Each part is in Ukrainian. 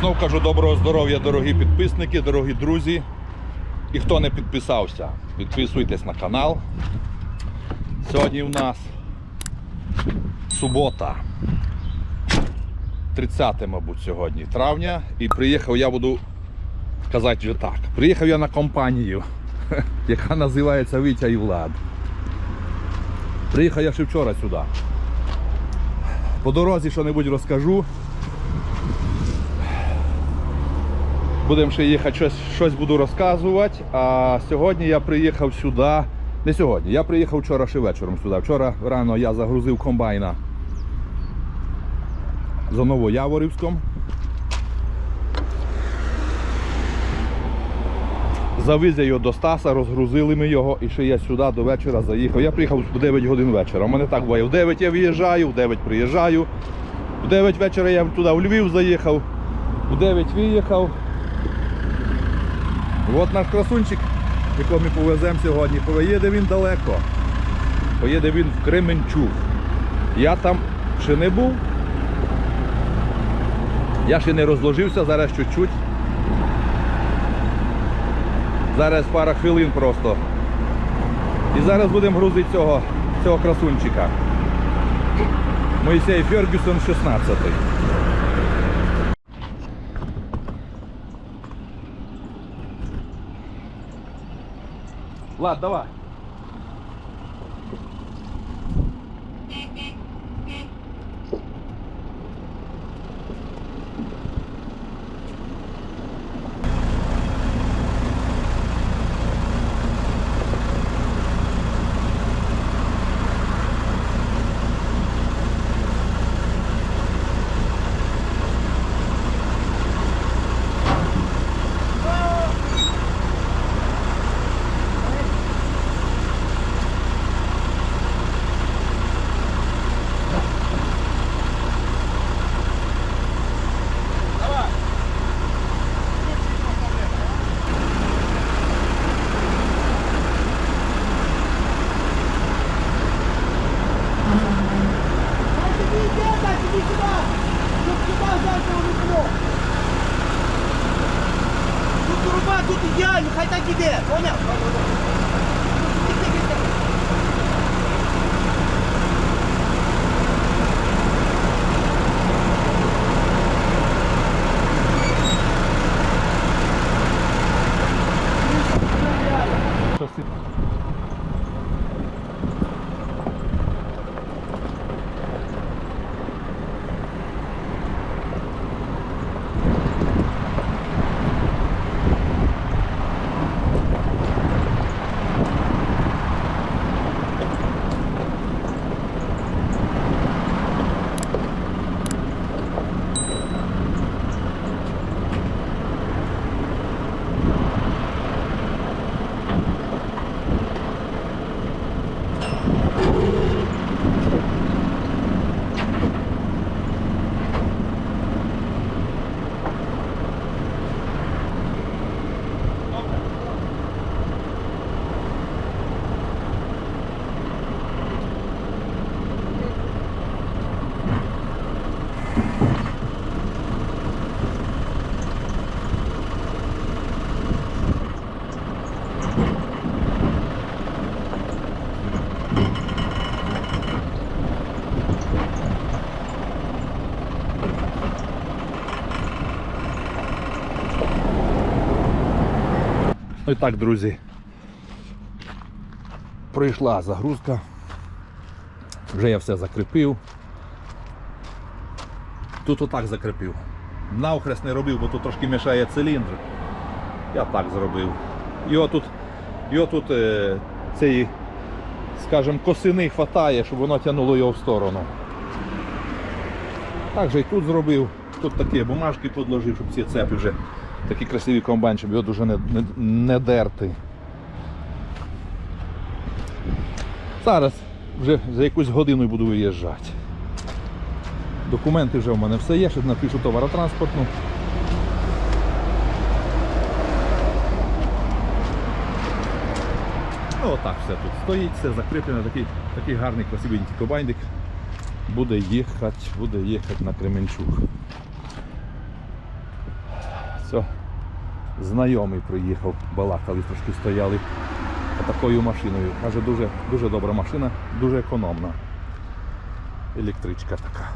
знов кажу доброго здоров'я, дорогі підписники, дорогі друзі. І хто не підписався, підписуйтесь на канал. Сьогодні в нас субота. 30, мабуть, сьогодні травня. І приїхав, я буду казати вже так. Приїхав я на компанію, яка називається Вітя і Влад. Приїхав я ще вчора сюди. По дорозі що-небудь розкажу. Будемо ще їхати, щось, щось буду розказувати. А сьогодні я приїхав сюди. Не сьогодні, я приїхав вчора ще вечором сюди. Вчора рано я загрузив комбайна за Новояворівськом. Завіз я його до Стаса, розгрузили ми його і ще я сюди до вечора заїхав. Я приїхав в 9 годин вечора. У мене так буває. В 9 я виїжджаю, в 9 приїжджаю. В 9 вечора я туди в Львів заїхав, в 9 виїхав. От наш красунчик, якого ми повеземо сьогодні. Поїде він далеко. Поїде він в Кременчук. Я там ще не був. Я ще не розложився, зараз чуть-чуть. Зараз пара хвилин просто. І зараз будемо грузити цього, цього красунчика. Моїсей Фергюсон 16. Влад, давай. Ну і так, друзі. Пройшла загрузка. Вже я все закріпив. Тут отак закріпив. Навхрест не робив, бо тут трошки мішає циліндр. Я так зробив. Його тут, його тут е, цієї, скажімо, косини хватає, щоб воно тягнуло його в сторону. Так же і тут зробив. Тут такі бумажки подложив, щоб ці цепи вже такі красиві комбайн, щоб його дуже не, не, не дерти. Зараз вже за якусь годину буду виїжджати. Документи вже в мене все є, ще напишу товаротранспортну. Ну отак все тут стоїть, все закріплено, такий, такий гарний красивий комбайник. Буде їхати, буде їхати на Кременчук. Все. Знайомий приїхав, балакали, трошки стояли такою машиною. Каже, дуже, дуже добра машина, дуже економна. Електричка така.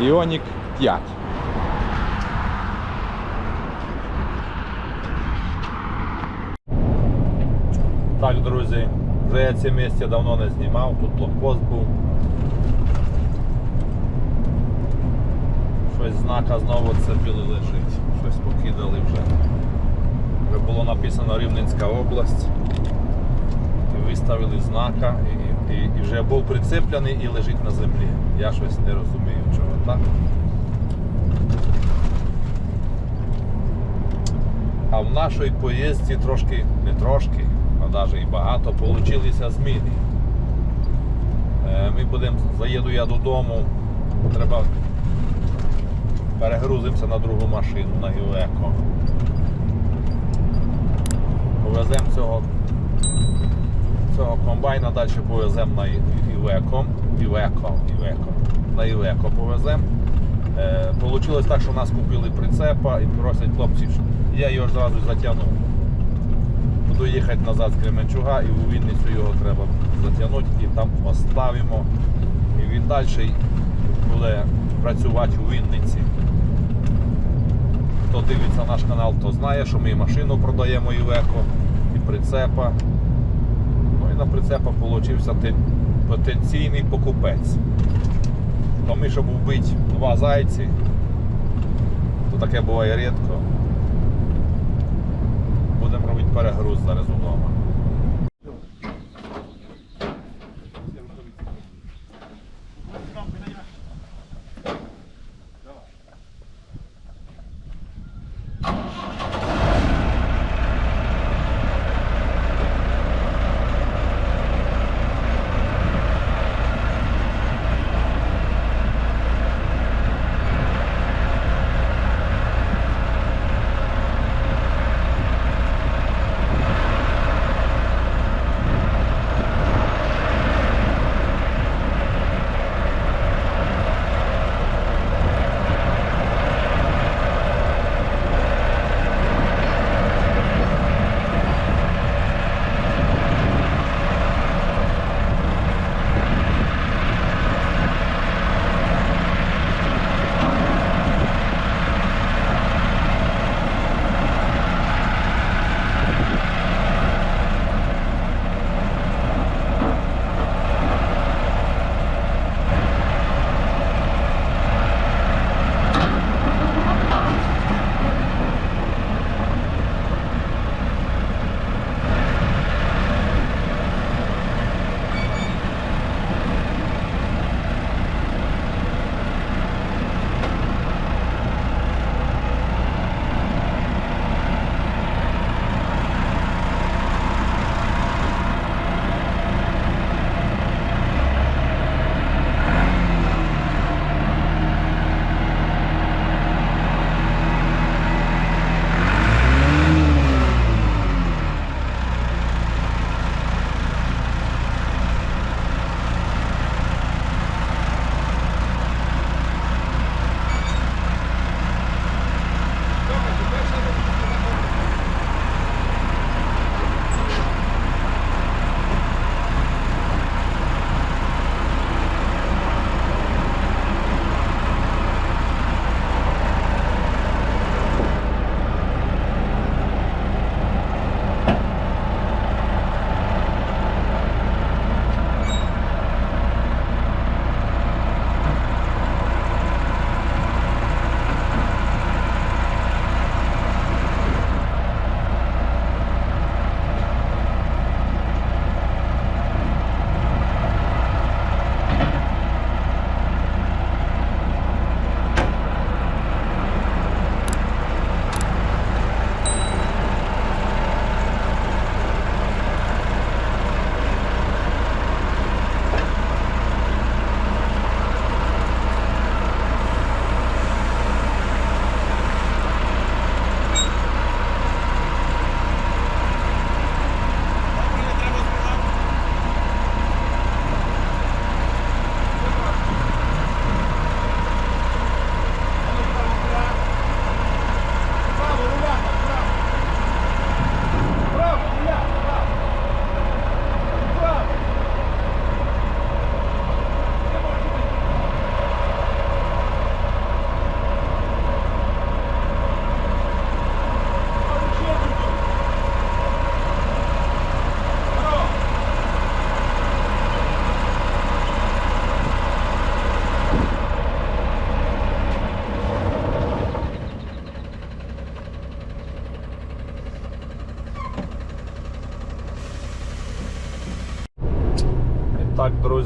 Іонік 5. Так, друзі, вже я це місце давно не знімав, тут блокпост був. Щось знака знову цепили лежить, щось покидали вже. Вже було написано Рівненська область. І виставили знака і, і, і вже був прицеплений і лежить на землі. Я щось не розумію, чого так. А в нашій поїздці трошки, не трошки, навіть і багато, получилися зміни. Е, Ми будемо, заїду я додому, треба перегрузимося на другу машину, на Гіоеко. Повеземо цього, цього комбайна, далі повеземо на Івеко. Івеко, Івеко. На Івеко повеземо. Е, Получилось так, що нас купили прицепа і просять хлопці, щоб я його зразу затягнув. Буду їхати назад з Кременчуга і у Вінницю його треба затягнути і там поставимо. І він далі буде працювати у Вінниці. Хто дивиться наш канал, то знає, що ми і машину продаємо і Івеко, і прицепа. Ну і на прицепа получився потенційний покупець. То ми, щоб вбити два зайці, то таке буває рідко. Будемо робити перегруз зараз вдома.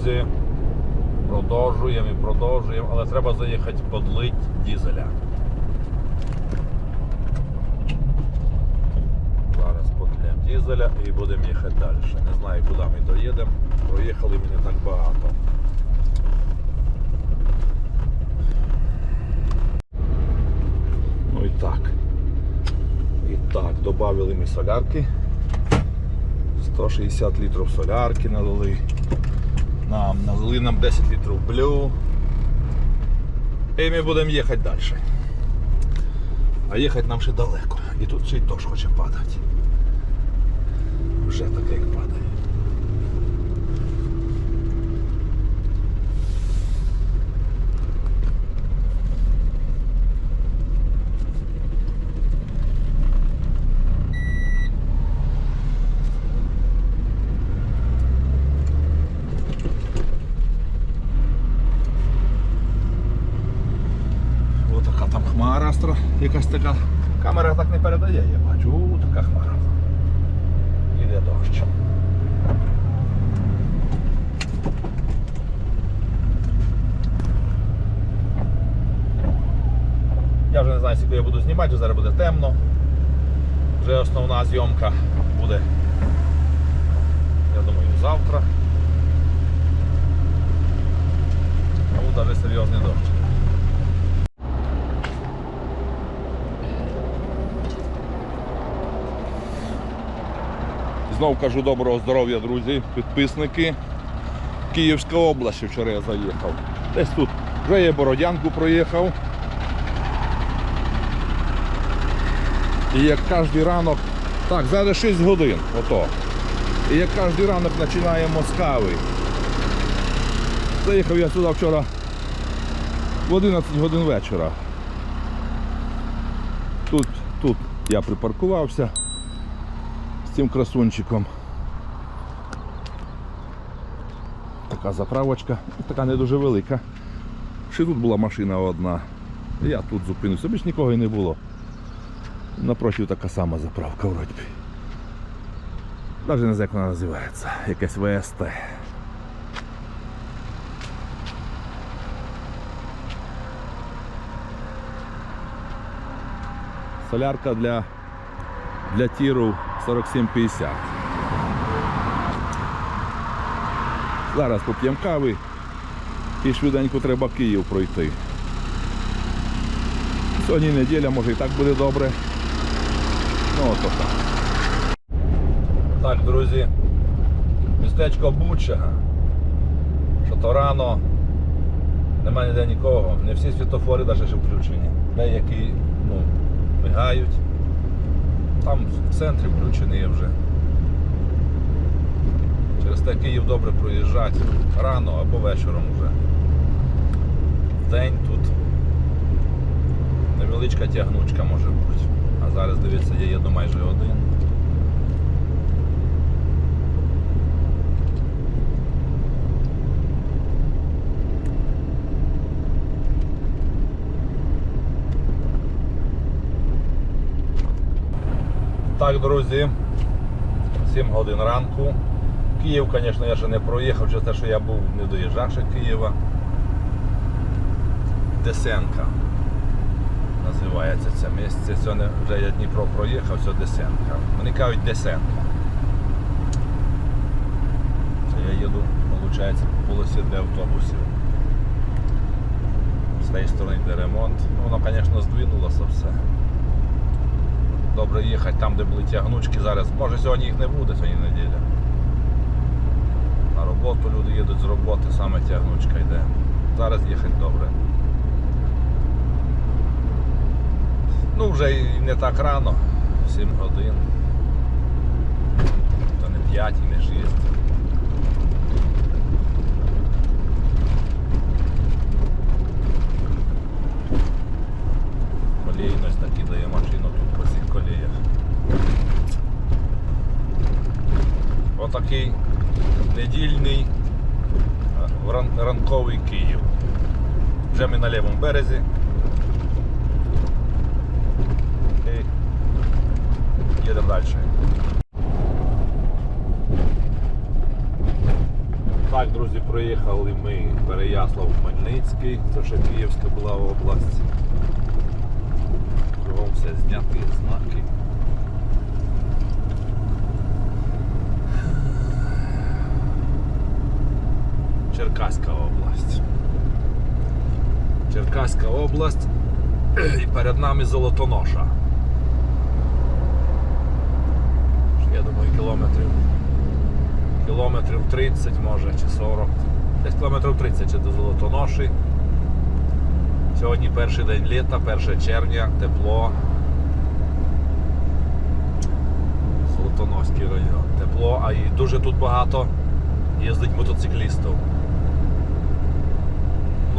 Друзі, продовжуємо і продовжуємо, але треба заїхати подлить дізеля. Зараз подлємо дізеля і будемо їхати далі. Не знаю, куди ми доїдемо. Проїхали ми не так багато. Ну і так. І так, додали ми солярки. 160 літрів солярки налили. Нам налили нам 10 літрів блю. І ми будемо їхати далі. А їхати нам ще далеко. І тут ще й дощ хоче падати. Вже таке як падає. Ось така там хмара стра, якась така. Камера так не передає, я бачу. У, така хмара. Іде дощ. Я вже не знаю, скільки я буду знімати, зараз буде темно. Вже основна зйомка буде, я думаю, завтра. Тому навіть серйозний дощ. Знов кажу доброго здоров'я, друзі, підписники. Київська область вчора я заїхав. Десь тут вже я Бородянку проїхав. І як кожен ранок, так, зараз 6 годин, ото. І як кожен ранок починаємо з кави. Заїхав я сюди вчора в 11 годин вечора. Тут, тут я припаркувався з цим красунчиком. Така заправочка, така не дуже велика. Ще тут була машина одна. Я тут зупинився, більш нікого і не було. Напротив така сама заправка вроді. Навіть не знаю, як вона називається. Якась ВСТ. Солярка для, для тіру 47,50. Зараз поп'ємо кави і швиденько треба Київ пройти. Сьогодні неділя, може і так буде добре. Ну ото так. Так, друзі, містечко Буча. Що то рано, немає ніде нікого. Не всі світофори навіть ще включені. Деякі ну, мигають. Там в центрі включений вже. Через те Київ добре проїжджати рано або вечором вже. День тут невеличка тягнучка може бути. А зараз дивіться, я їду майже один. Так, друзі, 7 годин ранку. Київ, звісно, я ще не проїхав через те, що я був не доїжджав ще Києва. Десенка називається це місце. Сьогодні вже я Дніпро проїхав, все Десенка. Вони кажуть Десенка. Це я їду, виходить, по полосі для автобусів. З цієї сторони йде ремонт. Ну, Воно, звісно, здвинулося все. Добре їхати там, де були тягнучки зараз. Може сьогодні їх не буде, сьогодні неділя. На роботу люди їдуть з роботи, саме тягнучка йде. Зараз їхати добре. Ну вже і не так рано, 7 годин. То не 5 і не 6. Колійність накидає машину тут по цих коліях. Отакий недільний ранковий Київ. Вже ми на лівому березі. І їдемо далі. Так, друзі, проїхали ми Переяслав Хмельницький, це ще Київська була область. Кругом все зняті знаки. Черкаська область. Черкаська область і перед нами Золотоноша. Я думаю, кілометрів кілометрів 30 може чи 40. Десь кілометрів 30 чи до Золотоноші. Сьогодні перший день літа, 1 червня, тепло. Золотоноський район. Тепло, а і дуже тут багато їздить мотоциклістів.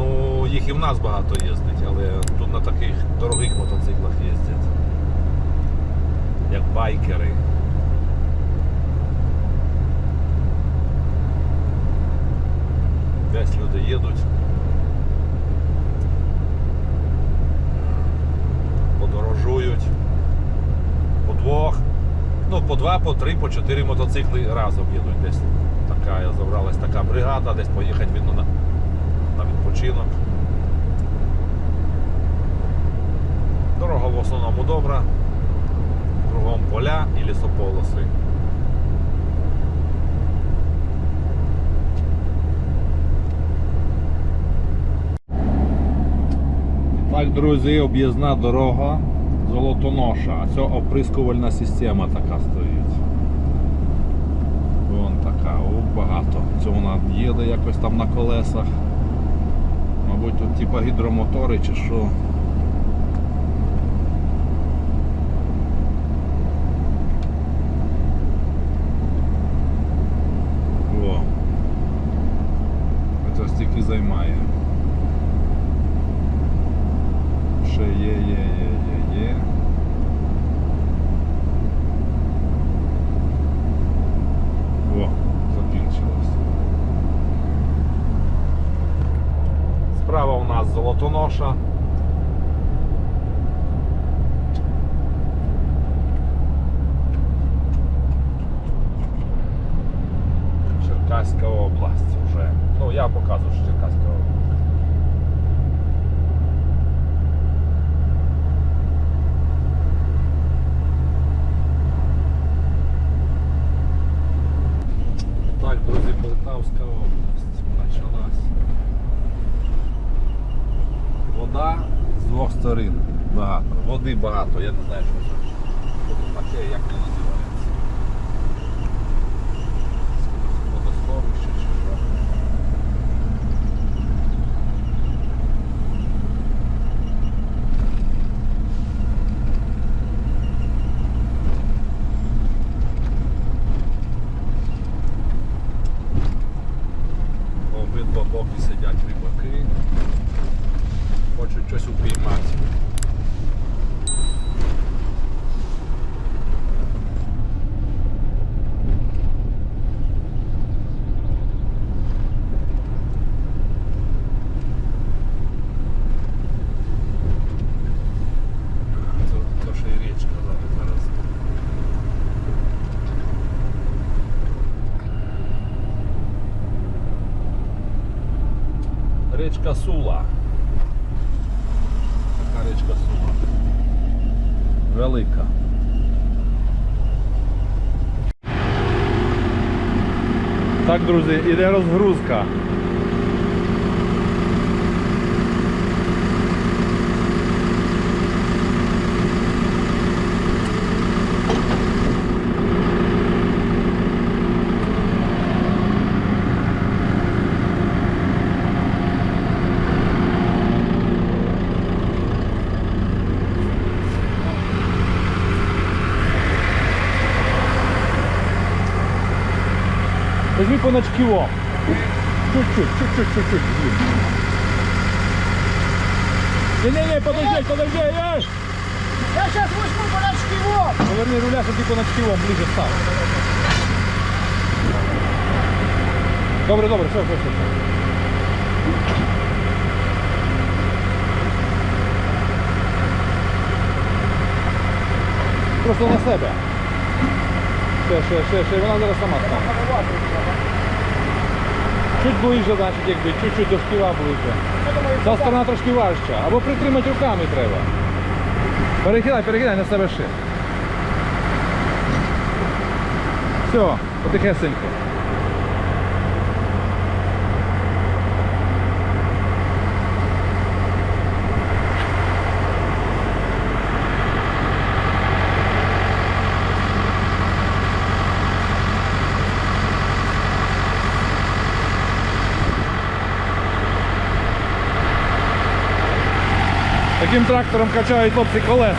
Ну, їх і в нас багато їздить, але тут на таких дорогих мотоциклах їздять. Як байкери. Десь люди їдуть. Подорожують. По двох. Ну, по два, по три, по чотири мотоцикли разом їдуть десь. Така забралась така бригада, десь поїхати на відпочинок. Дорога в основному добра. Кругом поля і лісополоси. Так, друзі, об'їзна дорога Золотоноша. А це оприскувальна система така стоїть. Вон така, о, багато. Це вона їде якось там на колесах. Мабуть, от, типа гідромотори чи що. О. Це стільки займає. Ще є, є, є, є, є. О, закінчилось. Справа у нас золотоноша. Черкаська область вже. Ну, я показую, що Черкаська область. Так, друзі, Полтавська область почалась. Вода з двох сторін багато. Води багато, я не знаю, що це. Таке, як не. Водосховище чи що. По обидва боки сидять рибаки. Хочуть щось упіймати. То, то ще й річка зараз. зараз. Річка Сула. Така річка Сула. Велика. Так, друзі, іде розгрузка. Возьми по ночкиво. Чуть-чуть, чуть-чуть, чуть-чуть. Не-не-не, подожди, подожди, эй! Я сейчас возьму болячки вот. Поверни руля, щоб ти по ночкиво ближе став. Добре, добре, все, все, все. все. Просто на себе. Ще, ще, ще, ще, вона зараз сама стане. Чуть ближче, значить, якби, чуть-чуть до шківа ближче. Ця сторона трошки важча. Або притримати руками треба. Перекидай, перекидай на себе ще. Все, потихесенько. Таким трактором качають хлопці колеса.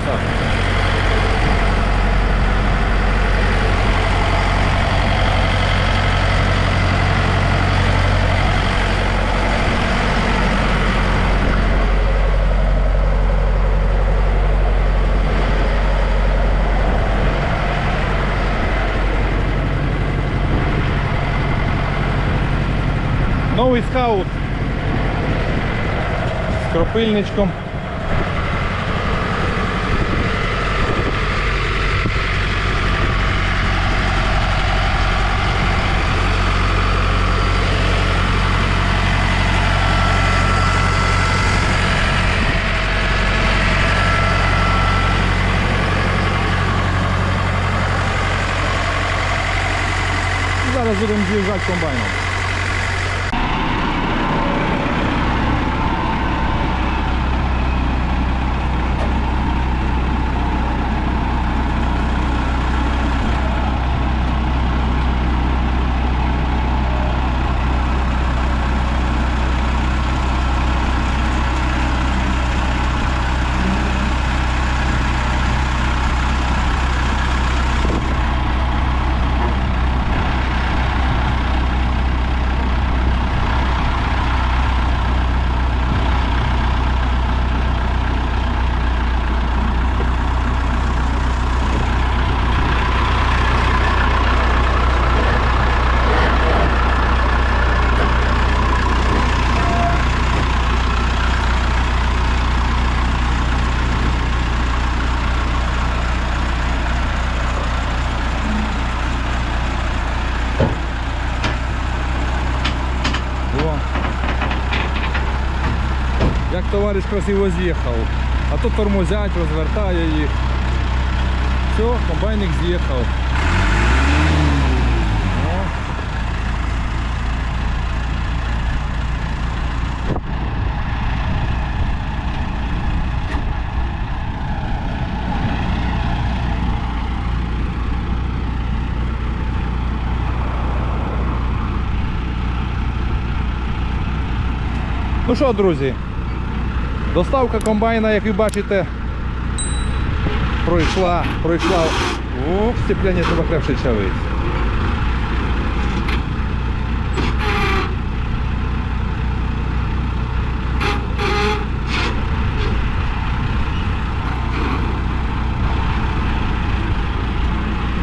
Новий скаут з кропильничком. Зараз будемо з'їжджати комбайном. О. Як товариш красиво з'їхав. А то тормозять, розвертає їх. Все, комбайник з'їхав. Ну що, друзі, доставка комбайна, як ви бачите, пройшла, пройшла. О, сцепляння треба крепше чавить.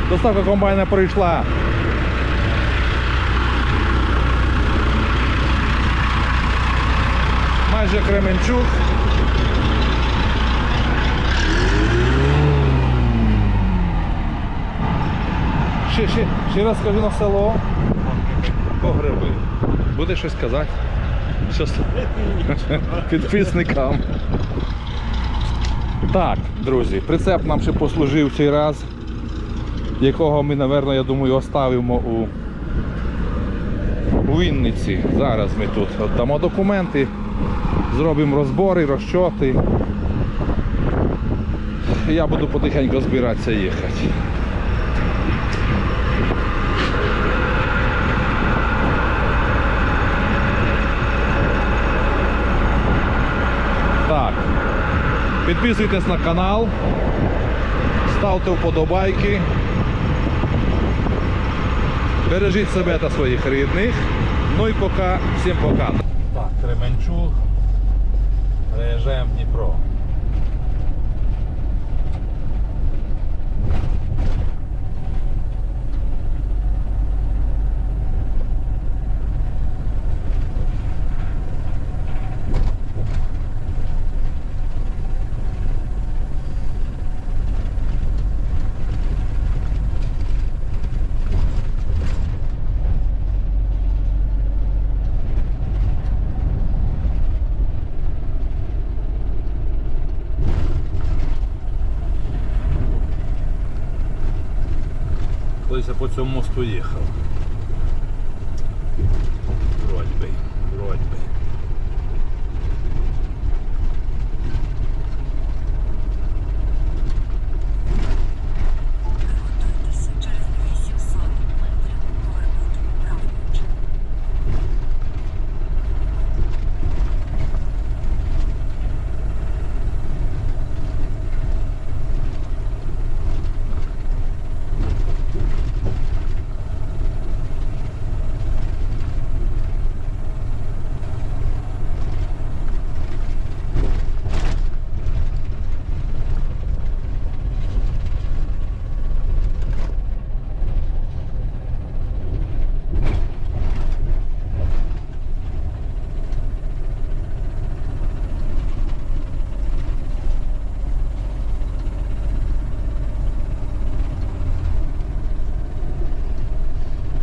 Доставка комбайна пройшла. Майже Кременчук. Ще, ще, ще раз скажу на село. Погреби. Буде щось казати? Щось підписникам. Так, друзі, прицеп нам ще послужив цей раз, якого ми, напевно, я думаю, оставимо у, у Вінниці. Зараз ми тут віддамо документи, зробимо розбори, розчоти. Я буду потихеньку збиратися їхати. Так. Підписуйтесь на канал, ставте вподобайки. Бережіть себе та своїх рідних. Ну і пока, всім пока. Так, Кременчуг. Приїжджаємо в Дніпро. По цьому мосту їхав.